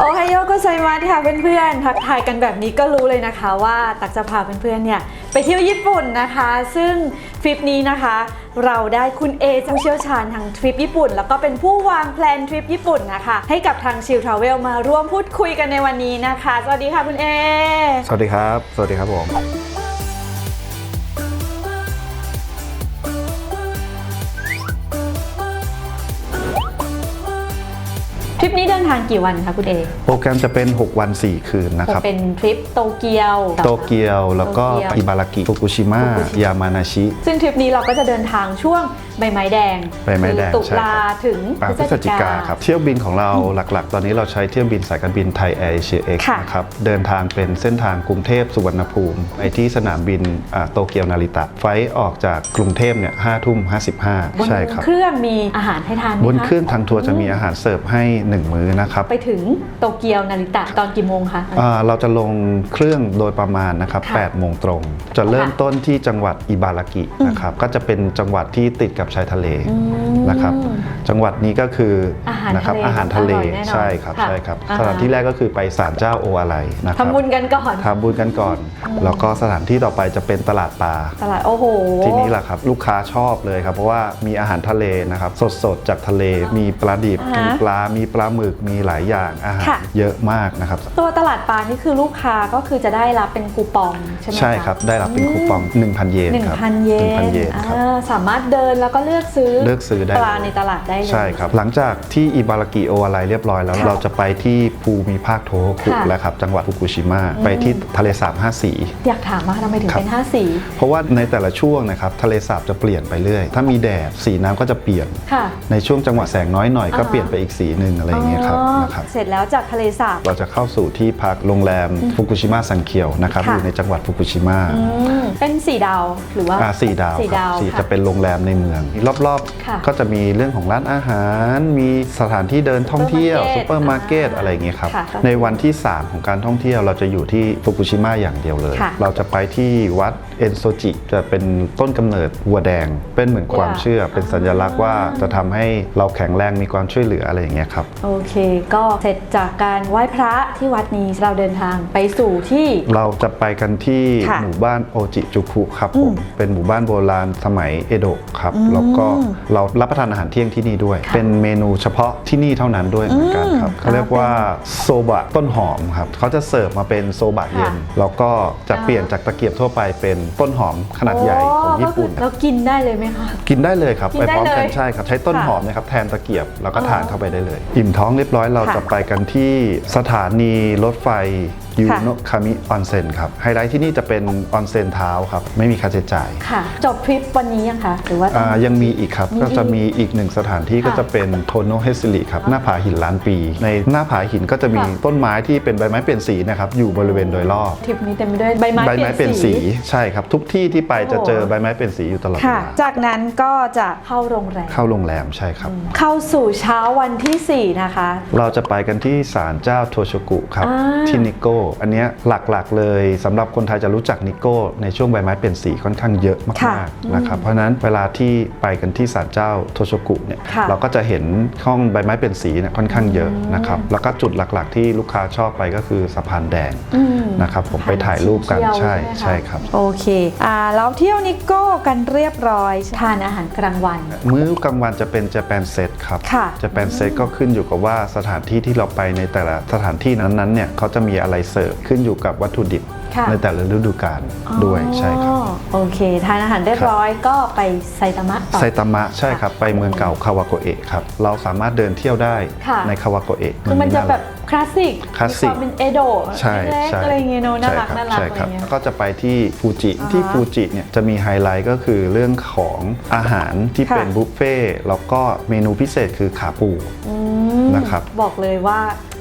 โอไฮโอโกไซมัสค่ะเพื่อนๆทักทายกันแบบนี้ก็รู้เลยนะคะว่าตักจะพาเพื่อนๆเนี่ยไปเที่ยวญี่ปุ่นนะคะ ซึ่งทริปนี้นะคะ เราได้คุณเอผู้เชี่ยวชาญทางทริปญี่ปุ่น แล้วก็เป็นผู้วางแพลนทริปญี่ปุ่นนะคะ ให้กับทางชิลทราเวลมาร่วมพูดคุยกันในวันนี้นะคะ สวัสดีค่ะคุณเอ สวัสดีครับ สวัสดีครับผม ทริปนี้เดินทางกี่วันคะคุณเอโปรแกรมจะเป็น 6 วัน 4 คืนนะครับ เป็นทริปโตเกียว โตเกียวแล้วก็โตเกียวอิบารากิฟุกุชิมะฟุกุชิมะยามานาชิ ซึ่งทริปนี้เราก็จะเดินทางช่วงใบไม้แดงใบไม้แดงคือตุใช่ลาครับถึงอ่าพฤศจิกาครับเที่ยวบินของเราหลักๆ ตอนนี้เราใช้เที่ยวบินสายการบินไทยแอร์เอเชียเอ็กค่ะนะครับเดินทางเป็นเส้นทางกรุงเทพสุวรรณภูมิไปที่สนามบินอ่าโตเกียวนาริตะ ไฟล์ออกจากกรุงเทพเนี่ยห้าทุ่มห้าสิบห้าบนใช่ครับเครื่องมีอาหารให้ทานไหมบนคะเครื่องทางทัวร์จะมีอาหารเสิร์ฟให้1 มื้อนะครับไปถึงโตเกียวนาริตะตอนกี่โมงคะ อ่าเราจะลงเครื่องโดยประมาณนะครับค่ะ8โมงตรง จะเริ่มค่ะต้นที่จังหวัดอิบารากินะครับก็จะเป็นจังหวัดที่ติดกับชายทะเล อืม นะครับ จังหวัดนี้ก็คืออาหารนะครับทะเลอาหารทะเลอร่อยแน่นอนใช่ครับค่ะใช่ครับอ่าฮะสถานที่แรกก็คือไปศาลเจ้าโออาไลนะครับทำบุญกันก่อนทำบุญกันก่อน แล้วก็สถานที่ต่อไปจะเป็นตลาดปลาตลาดโอ้โหที่นี่แหละครับลูกค้าชอบเลยครับ เพราะว่ามีอาหารทะเลนะครับสดๆจากทะเลมีปลาดิบอ่าฮะมีปลา มีปลาหมึกมีหลายอย่างอาหารค่ะเยอะมากนะครับ ตัวตลาดปลานี่คือลูกค้าก็คือจะได้รับเป็นคูปองใช่ไหมะใช่ครับได้รับเป็นคูปอง 1,000 เยนหนึ่งครับพันเยน1,000เยนครับอ่าสามารถเดินแล้วก็เลือกซื้อเลือกซื้อได้ปลาในตลาดได้เลยใช่ครับ หลังจากที่อิบารากิโออะไรเรียบร้อยแล้วค่ะเราจะไปที่ภูมิภาคโทโฮคุค่ะแล้วครับจังหวัดฟุกุชิมะไปที่ทะเลสาบห้าสี อยากถามว่าทำไมถึงครับเป็นห้าสี เพราะว่าในแต่ละช่วงนะครับทะเลสาบจะเปลี่ยนไปเรื่อย ถ้ามีแดดสีน้ำก็จะเปลี่ยน ค่ะ ในช่วงจังหวะแสงน้อยหน่อยก็อ่าฮะ เปลี่ยนไปอีกสีหนึ่งอะไรอย่างเงี้ยครับอ๋อนะครับ เสร็จแล้วจากทะเลสาบ เราจะเข้าสู่ที่พักโรงแรมฟุกุชิมะซังเคียวนะครับค่ะ อยู่ในจังหวัดฟุกุชิมะอืมเป็นสีดาวหรือว่าอ่าสี่ดาวสี่ครับดาวสี่ค่ะจะเป็นโรงแรมในเมือง รอบค่ะ ๆ ก็จะมีเรื่องของร้านอาหาร มีสถานที่เดินท่องเที่ยวซูซูเปเปออร์ร์มามาร์ร์เก็เก็ตตอะไรอย่างเงี้ยครับค่ะในวันที่ 3 ของการท่องเที่ยวเราจะอยู่ที่ฟุกุชิมะอย่างเดียวเลยค่ะเราจะไปที่วัดเอนโซจิจะเป็นต้นกำเนิดวัวแดง เป็นเหมือนความค่ะเชื่อ เป็นสัญลักษณ์ว่าจะทำให้เราแข็งแรงมีความช่วยเหลืออะไรอย่างเงี้ยครับโอเค ก็เสร็จจากการไหว้พระที่วัดนี้เราเดินทางไปสู่ที่ เราจะไปกันที่ค่ะหมู่บ้านโอจิจุคุครับผมเป็นหมู่บ้านโบราณสมัยเอโดะครับอืมแล้วก็เรารับประทานอาหารเที่ยงที่นี่ด้วยค่ะเป็นเมนูเฉพาะที่นี่เท่านั้นด้วยเหมือนกันครับอืมเขาเรียกว่าโซบะต้นหอมครับเขาจะเสิร์ฟมาเป็นโซบะเย็นค่ะแล้วก็จะอ่าเปลี่ยนจากตะเกียบทั่วไปเป็นต้นหอมขนาดใหญ่ของญี่ปุ่นก็คือเรากินได้เลยไหมคะกินได้เลยครับกินไปได้พร้อมกันเลยใช่ครับ ใช้ต้นค่ะหอมนะครับแทนตะเกียบแล้วก็อ๋อทานเข้าไปได้เลย อิ่มท้องเรียบร้อยเราค่ะจะไปกันที่สถานีรถไฟ ยูค่ะโนคามิออนเซ็นครับไฮไลท์ที่นี่จะเป็นออนเซ็นเท้าครับ ไม่มีค่าใช้จ่าย ค่ะ จบทริปวันนี้ยังคะหรือว่าต้องอ่ายังมีอีกครับมีก็จะมีอีกหนึ่งสถานที่ค่ะก็จะเป็นโทโนเฮซิลิครับ หน้าผาหินล้านปี ในหน้าผาหินก็จะมีค่ะต้นไม้ที่เป็นใบไม้เปลี่ยนสีนะครับอยู่บริเวณโดยรอบทริปนี้เต็มไปด้วยใบไม้ใบไม้เปลี่ยนสีใช่ครับ ทุกที่ที่ไปจะเจอโอ้ใบไม้เปลี่ยนสีอยู่ตลอดเวค่ะลาจากนั้นก็จะเข้าโรงแรมเข้าโรงแรมใช่ครับ เข้าสู่เช้าวันที่ 4 นะคะ เราจะไปกันที่ศาลเจ้าโทโชกุครับอ่าที่นิโก้อันเนี้ยหลักๆเลยสำหรับคนไทยจะรู้จักนิโก้ในช่วงใบไม้เปลี่ยนสีค่อนข้างเยอะค่ะมากๆนะครับเพราะฉะนั้นเวลาที่ไปกันที่ศาลเจ้าโทโชกุเนี่ยค่ะเราก็จะเห็นห้องใบไม้เปลี่ยนสีเนี่ยค่อนข้างเยอะนะครับแล้วก็จุดหลักๆ ที่ลูกค้าชอบไปก็คือสะพานแดงอืมนะครับผมไปถ่ายรูปกันเที่ยวใช่ไหมะใช่ครับโอเคอ่าเราเที่ยวนิโก้กันเรียบร้อยทานอาหารกลางวัน มื้อกลางวันจะเป็นเจแปนเซตครับค่ะเจแปนเซตก็ขึ้นอยู่กับว่าสถานที่ที่เราไปในแต่ละสถานที่นั้นๆเนี่ยเขาจะมีอะไรเสิร์ฟขึ้นอยู่กับวัตถุดิบค่ะ ในแต่ละฤดูกาลด้วยใช่ครับ อ๋อโอเค ทานอาหารเรียบร้อยก็ไปไซตามะต่อ ไซตามะใช่ครับ ไปเมืองเก่าคาวาโกเอะครับ เราสามารถเดินเที่ยวได้ค่ะ ในคาวาโกเอะคือมันจะแบบคลาสสิกคลาสสิก มีความเป็นเอโดะใช่เล็กใช่ๆอะไรเงี้ยเนอะน่าใช่รักคบน่ารักใช่อะไรครับเงี้ยก็จะไปที่ฟูจิอ่าฮะที่ฟูจิเนี่ยจะมีไฮไลท์ก็คือเรื่องของอาหารที่ค่ะ เป็นบุฟเฟ่ต์แล้วก็เมนูพิเศษคือขาปู อืมนะครับบอกเลยว่า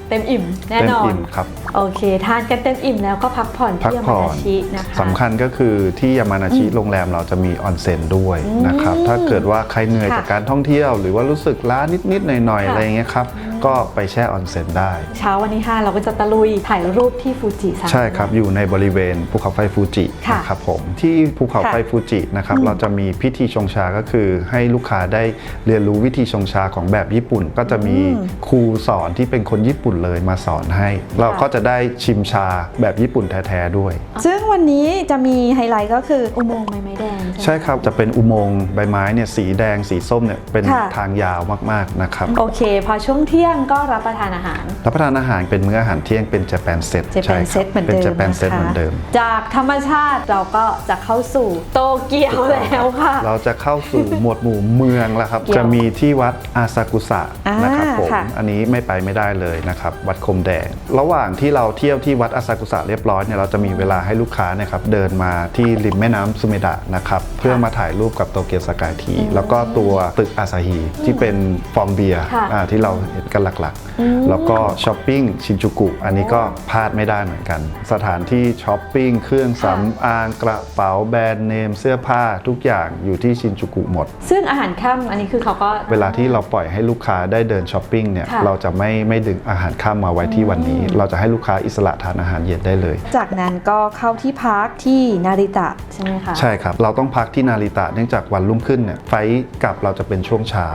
เต็มอิ่มแน่เต็มนอน อิ่มครับ โอเค ทานกันเต็มอิ่มแล้วก็พักผ่อนพักที่ยาผ่มาอนนาชินะคะ สำคัญก็คือที่ยามานาชิโรงแรมเราจะมีออนเซ็นด้วยนะครับ ถ้าเกิดว่าใครเหนื่อยค่ะจากการท่องเที่ยว หรือว่ารู้สึกล้านิดๆหน่อยๆค่ะอะไรอย่างเงี้ยครับ ก็ไปแช่ออนเซ็นได้ เช้าวันที่5เราก็จะตะลุยถ่ายรูปที่ฟูจิซังใช่ครับ อยู่ในบริเวณภูเขาไฟฟูจิค่ะนะครับผมที่ภูเขาไฟค่ะฟูจินะครับอืมเราจะมีพิธีชงชาก็คือ ให้ลูกค้าได้เรียนรู้วิธีชงชาของแบบญี่ปุ่น ก็จะมีอืมครูสอนที่เป็นคนญี่ปุ่นเลยมาสอนให้ เราก็จะได้ชิมชาแบบญี่ปุ่นแท้ๆด้วย ซึ่งวันนี้จะมีไฮไลท์ก็คืออุโมงค์ไม้ไม้แดงใช่ครับจะเป็นอุโมงค์ใบไม้เนี่ยสีแดงสีส้มเนี่ยเป็นค่ะ ทางยาวมากๆนะครับ โอเค พอช่วงเที่ยงก็รับประทานอาหาร รับประทานอาหารเป็นมื้ออาหารเที่ยงเป็นเจแปนเซตเจแปนเซตเหมือนเดิมเป็นเจแปนเซตนะคะเหมือนเดิม จากธรรมชาติเราก็จะเข้าสู่โตเกียวแล้วค่ะ เราจะเข้าสู่หมวดหมู่เมืองแล้วครับเกี่ยวจะมีที่วัดอาซากุสะอ่านะครับผมค่ะอันนี้ไม่ไปไม่ได้เลยนะครับ วัดคมแดง ระหว่างที่เราเที่ยวที่วัดอาซากุสะเรียบร้อยเนี่ยเราจะมีเวลาให้ลูกค้าเนะครับเดินมาที่ริมแม่น้ำซุเมดะนะครับเพื่อมาถ่ายรูปกับโตเกียวสกายทีแล้วก็ตัวตึกอาซาฮีที่เป็นฟอร์มเบียร์ค่ะอ่าที่เราเห็นกันหลักๆ แล้วก็ช้อปปิ้งชินจูกุ อันนี้ก็พลาดไม่ได้เหมือนกัน สถานที่ช้อปปิ้งเครื่องสำอางกระเป๋าแบรนด์เนม เสื้อผ้าทุกอย่างอยู่ที่ชินจูกุหมด ซึ่งอาหารค่ำอันนี้คือเขาก็เวลาที่เราปล่อยให้ลูกค้าได้เดินช้อปปิ้งเนี่ยค่ะเราจะไม่ไม่ดึงอาหารข้ามมาไว้ที่วันนี้ เราจะให้ลูกค้าอิสระทานอาหารเย็นได้เลย จากนั้นก็เข้าที่พักที่นาริตะใช่ไหมคะใช่ครับเราต้องพักที่นาริตะเนื่องจากวันรุ่งขึ้นเนี่ยไฟล์กลับเราจะเป็นช่วงเช้า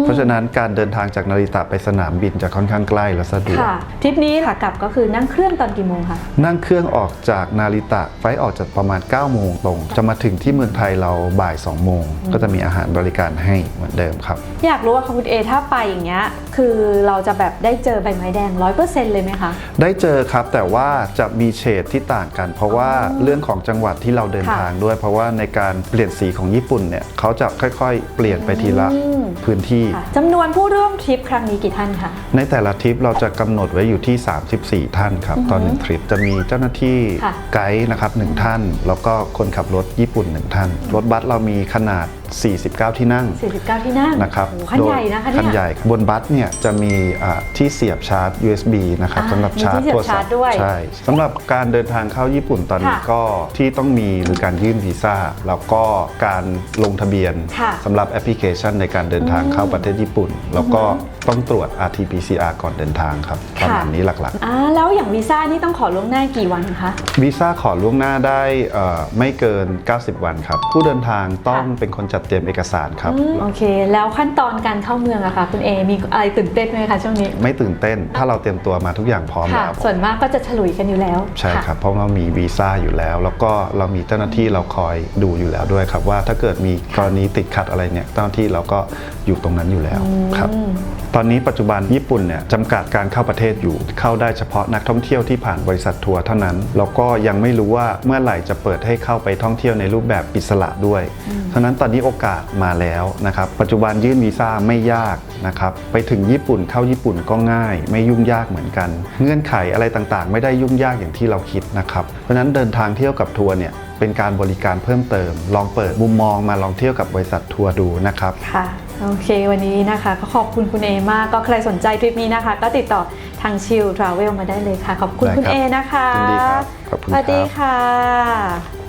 เพราะฉะนั้นการเดินทางจากนาริตะไปสนามบินจะค่อนข้างใกล้และสะดวก ค่ะ ทริปนี้ค่ะกลับก็คือนั่งเครื่องตอนกี่โมงคะนั่งเครื่องออกจากนาริตะไฟล์ออกจากประมาณ 9 โมงตรง จะมาถึงที่เมืองไทยเราบ่าย 2 โมง ก็จะมีอาหารบริการให้เหมือนเดิมครับ อยากรู้ว่าคุณเอถ้าไปอย่างเงี้ยคือเราจะแบบได้เจอใบไม้แดงร้อยเปอร์เซ็นต์เลยไหมคะ ได้เจอครับแต่ว่าจะมีเฉดที่ต่างกัน เพราะว่าเรื่องของจังหวัดที่เราเดินค่ะ ทางด้วย เพราะว่าในการเปลี่ยนสีของญี่ปุ่นเนี่ยเขาจะค่อยๆ เปลี่ยนไปทีละ อืม พื้นที่ค่ะจำนวนผู้ร่วมทริปครั้งนี้กี่ท่านคะในแต่ละทริปเราจะกำหนดไว้อยู่ที่ 34 ท่านครับตอนหนึ่งทริปจะมีเจ้าหน้าที่ค่ะไกด์นะครับหนึ่งท่าน แล้วก็คนขับรถญี่ปุ่นหนึ่งท่าน รถบัสเรามีขนาด 49 ที่นั่ง49 ที่นั่งนะครับโอ้โหคันโดยใหญ่นะคะเนี่ยคันใหญ่ครับบนบัสเนี่ยจะมีอ่าที่เสียบชาร์จ USB นะครับอ่าสำหรับมีชาร์จที่เสียบโทรศัพชาร์จท์ด้วยใช่สำหรับการเดินทางเข้าญี่ปุ่นตอนนี้ค่ะก็ที่ต้องมีหรือการยื่นวีซ่าแล้วก็การลงทะเบียนค่ะสำหรับแอปพลิเคชันในการเดินทางเข้าประเทศญี่ปุ่น แล้วก็ต้องตรวจ RT-PCR ก่อนเดินทางครับประมาณนี้หลักๆอ่าแล้วอย่างวีซ่านี่ต้องขอล่วงหน้ากี่วันคะวีซ่าขอล่วงหน้าได้เอ่อไม่เกิน 90 วันครับผู้เดินทางต้องค่ะเป็นคนจัดเตรียมเอกสารครับ อืมโอเค แล้วขั้นตอนการเข้าเมืองอะคะคุณเอมีอะไรตื่นเต้นไหมคะช่วงนี้ไม่ตื่นเต้น ถ้าเราเตรียมตัวมาทุกอย่างพร้อมค่ะ แล้วส่วนมากก็จะฉลุยกันอยู่แล้วใช่ะ ครับเพราะเรามีวีซ่าอยู่แล้ว แล้วก็เรามีเจ้าหน้าที่เราคอยดูอยู่แล้วด้วยครับ ว่าถ้าเกิดมีกรณีติดขัดอะไรเนี่ยเจ้าหน้าที่เราก็อยู่ตรงนั้นอยู่แล้วครับ อืม ตอนนี้ปัจจุบันญี่ปุ่นเนี่ยจำกัดการเข้าประเทศอยู่เข้าได้เฉพาะนักท่องเที่ยวที่ผ่านบริษัททัวร์เท่านั้นแล้วก็ยังไม่รู้ว่าเมื่อไหร่จะเปิดให้เข้าไปท่องเที่ยวในรูปแบบอิสระด้วยฉะนั้นตอนนี้โอกาสมาแล้วนะครับ ปัจจุบันยื่นวีซ่าไม่ยากนะครับ ไปถึงญี่ปุ่นเข้าญี่ปุ่นก็ง่าย ไม่ยุ่งยากเหมือนกัน เงื่อนไขอะไรต่างๆ ไม่ได้ยุ่งยากอย่างที่เราคิดนะครับ เพราะฉะนั้นเดินทางเที่ยวกับทัวร์เนี่ยเป็นการบริการเพิ่มเติม ลองเปิดมุมมองมาลองเที่ยวกับบริษัททัวร์ดูนะครับค่ะโอเค วันนี้นะคะก็ขอบคุณคุณเอมากก็ใครสนใจทริปนี้นะคะ ก็ติดต่อทางชิลทราเวลมาได้เลยค่ะ ขอบคุณได้คุณครับเอนะคะยินดีครับขอบคุณสวัสดีครับค่ะ